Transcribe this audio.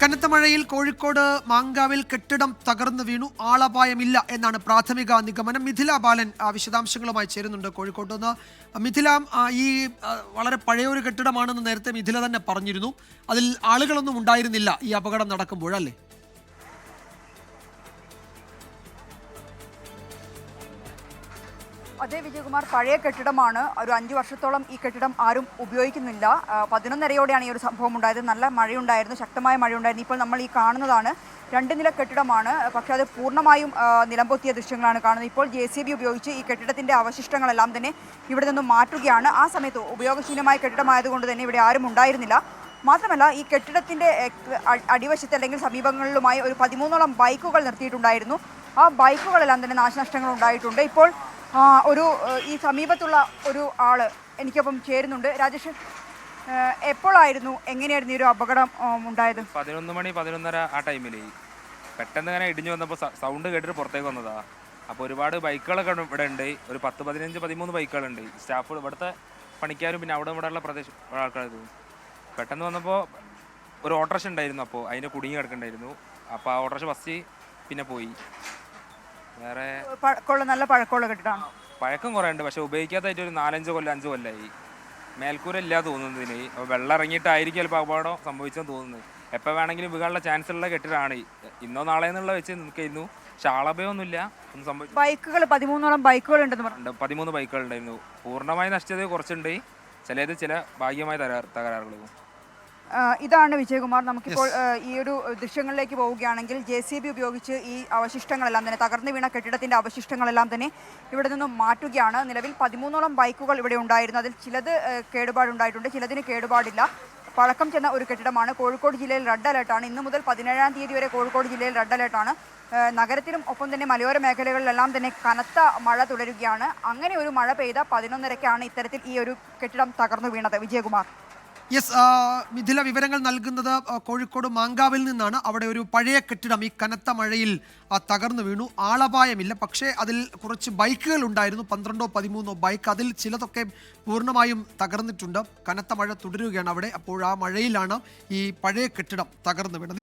കനത്ത മഴയിൽ കോഴിക്കോട് മാങ്കാവിൽ കെട്ടിടം തകർന്നു വീണു. ആളപായമില്ല എന്നാണ് പ്രാഥമിക നിഗമനം. മിഥില ബാലൻ വിശദാംശങ്ങളുമായി ചേരുന്നുണ്ട് കോഴിക്കോട് നിന്ന് മിഥില ഈ വളരെ പഴയൊരു കെട്ടിടമാണെന്ന് നേരത്തെ മിഥില തന്നെ പറഞ്ഞിരുന്നു. അതിൽ ആളുകളൊന്നും ഉണ്ടായിരുന്നില്ല ഈ അപകടം നടക്കുമ്പോഴല്ലേ? അതെ വിജയകുമാർ പഴയ കെട്ടിടമാണ്. ഒരു അഞ്ച് വർഷത്തോളം ഈ കെട്ടിടം ആരും ഉപയോഗിക്കുന്നില്ല. പതിനൊന്നരയോടെയാണ് ഈ ഒരു സംഭവം ഉണ്ടായത്. നല്ല മഴയുണ്ടായിരുന്നു ശക്തമായ മഴയുണ്ടായിരുന്നു. ഇപ്പോൾ നമ്മൾ ഈ കാണുന്നതാണ് രണ്ട് നില കെട്ടിടമാണ്. പക്ഷെ അത് പൂർണമായും നിലംപൊത്തിയ ദൃശ്യങ്ങളാണ് കാണുന്നത്. ഇപ്പോൾ ജെ സി ബി ഉപയോഗിച്ച് ഈ കെട്ടിടത്തിന്റെ അവശിഷ്ടങ്ങളെല്ലാം തന്നെ ഇവിടെ നിന്നും മാറ്റുകയാണ്. ആ സമയത്ത് ഉപയോഗശൂന്യമായ കെട്ടിടമായതുകൊണ്ട് തന്നെ ഇവിടെ ആരും ഉണ്ടായിരുന്നില്ല. മാത്രമല്ല ഈ കെട്ടിടത്തിന്റെ അടിവശത്ത് അല്ലെങ്കിൽ സമീപങ്ങളിലുമായി ഒരു പതിമൂന്നോളം ബൈക്കുകൾ നിർത്തിയിട്ടുണ്ടായിരുന്നു. ആ ബൈക്കുകളെല്ലാം തന്നെ നാശനഷ്ടങ്ങൾ ഉണ്ടായിട്ടുണ്ട് ഇപ്പോൾ ഒരു ഈ സമീപത്തുള്ള ഒരു ആൾ എനിക്കൊപ്പം ചേരുന്നുണ്ട്. രാജേഷ് എപ്പോഴായിരുന്നു എങ്ങനെയായിരുന്നു ഈ ഒരു അപകടം ഉണ്ടായത്? പതിനൊന്ന് മണി പതിനൊന്നര ആ ടൈമിൽ പെട്ടെന്ന് ഇങ്ങനെ ഇടിഞ്ഞു വന്നപ്പോൾ സൗണ്ട് കേട്ടിട്ട് പുറത്തേക്ക് വന്നതാ. അപ്പോൾ ഒരുപാട് ബൈക്കുകളൊക്കെ ഇവിടെ- ഉണ്ട്. ഒരു പത്ത് പതിനഞ്ച് പതിമൂന്ന് ബൈക്കുകളുണ്ട്. സ്റ്റാഫ് ഇവിടുത്തെ പണിക്കാരും പിന്നെ അവിടെ ഇവിടെയുള്ള പ്രദേശം ആൾക്കാരും. പെട്ടെന്ന് വന്നപ്പോൾ ഒരു ഓട്ടോറിക്ഷ ഉണ്ടായിരുന്നു. അപ്പോൾ അതിന്റെ കുടുങ്ങി കിടക്കണ്ടായിരുന്നു. അപ്പോൾ ആ ഓട്ടോറിക്ഷ ബസ് പിന്നെ പോയി. വേറെ പഴക്കമുള്ള നല്ല പഴക്കമുള്ള കെട്ടിടമാണ്. പഴക്കം കുറേ ഉണ്ട് പക്ഷെ ഉപയോഗിക്കാത്തായിട്ട് ഒരു നാലഞ്ച് കൊല്ലം അഞ്ച് കൊല്ലമായി മേൽക്കൂര ഇല്ല തോന്നുന്നതിന് അപ്പോൾ വെള്ളം ഇറങ്ങിയിട്ടായിരിക്കും ചിലപ്പോൾ അപകടം സംഭവിച്ചെന്ന് തോന്നുന്നത്. എപ്പോൾ വേണമെങ്കിലും വീഴാനുള്ള ചാൻസ് ഉള്ള കെട്ടിടമാണ് ഇന്നോ നാളെ എന്നുള്ള വെച്ച് നിൽക്കുന്നു പക്ഷെ ആളഭയമൊന്നുമില്ല ഒന്നും സംഭവിച്ചു ബൈക്കുകൾ പതിമൂന്നോളം ബൈക്കുകൾ ഉണ്ടെന്ന് പറഞ്ഞു. പതിമൂന്ന് ബൈക്കുകൾ ഉണ്ടായിരുന്നു പൂർണമായി നശിച്ചത് കുറച്ചുണ്ട്. ചിലത് ചില ഭാഗ്യമായ തകരാ തകരാറുകളും ഇതാണ് വിജയകുമാർ. നമുക്കിപ്പോൾ ഈ ഒരു ദൃശ്യങ്ങളിലേക്ക് പോവുകയാണെങ്കിൽ ജെ സി ബി ഉപയോഗിച്ച് ഈ അവശിഷ്ടങ്ങളെല്ലാം തന്നെ തകർന്നു വീണ കെട്ടിടത്തിന്റെ അവശിഷ്ടങ്ങളെല്ലാം തന്നെ ഇവിടെ നിന്നും മാറ്റുകയാണ്. നിലവിൽ പതിമൂന്നോളം ബൈക്കുകൾ ഇവിടെ ഉണ്ടായിരുന്നു. അതിൽ ചിലത് കേടുപാടുണ്ടായിട്ടുണ്ട്. ചിലതിന് കേടുപാടില്ല. പഴക്കം ചെന്ന ഒരു കെട്ടിടമാണ്. കോഴിക്കോട് ജില്ലയിൽ റെഡ് അലേർട്ടാണ് ഇന്ന് മുതൽ പതിനേഴാം തീയതി വരെ കോഴിക്കോട് ജില്ലയിൽ റെഡ് അലേർട്ടാണ് നഗരത്തിലും ഒപ്പം തന്നെ മലയോര മേഖലകളിലെല്ലാം തന്നെ കനത്ത മഴ തുടരുകയാണ്. അങ്ങനെ ഒരു മഴ പെയ്ത പതിനൊന്നരക്കാണ് ഇത്തരത്തിൽ ഈ ഒരു കെട്ടിടം തകർന്നു വീണത് വിജയകുമാർ. യെസ് മിഥില വിവരങ്ങൾ നൽകുന്നത് കോഴിക്കോട് മാങ്കാവിൽ നിന്നാണ്. അവിടെ ഒരു പഴയ കെട്ടിടം ഈ കനത്ത മഴയിൽ തകർന്നു വീണു. ആളപായമില്ല. പക്ഷേ അതിൽ കുറച്ച് ബൈക്കുകൾ ഉണ്ടായിരുന്നു. പന്ത്രണ്ടോ പതിമൂന്നോ ബൈക്ക് അതിൽ ചിലതൊക്കെ പൂർണമായും തകർന്നിട്ടുണ്ട്. കനത്ത മഴ തുടരുകയാണ് അവിടെ. അപ്പോൾ ആ മഴയിലാണ് ഈ പഴയ കെട്ടിടം തകർന്നു വീണത്.